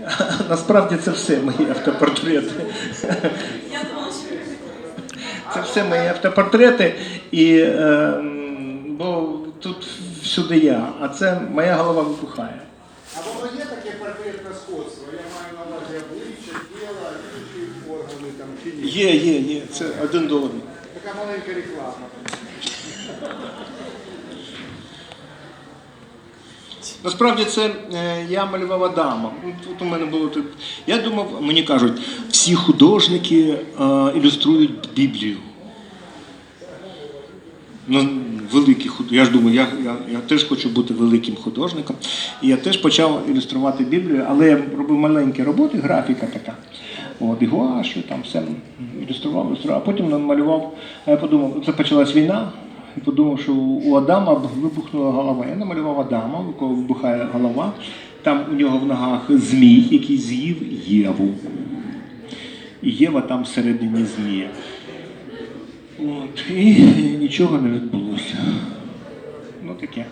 Насправді це все мої автопортрети. Це все мої автопортрети, і, е, бо тут всюди я, а це моя голова вибухає. А воно є таке портретне сходство? Я маю на увазі обличчя, тіла, інші органи там чи ні? Є, є, є, це один до одного. Така маленька реклама. Насправді це е, я малював Адама. Тут у мене було тут. Я думав, мені кажуть, всі художники е, ілюструють Біблію. Ну, великі худ... Я ж думаю, я, я, я теж хочу бути великим художником. І я теж почав ілюструвати Біблію, але я робив маленькі роботи, графіка така. От, і гуашу, там все ілюстрував, ілюстрував. А потім намалював. А я подумав, це почалась війна. І подумав, що у Адама вибухнула голова. Я намалював Адама, у кого вибухає голова. Там у нього в ногах змій, який з'їв Єву. І Єва там всередині змія. От, і нічого не відбулося. Ну таке.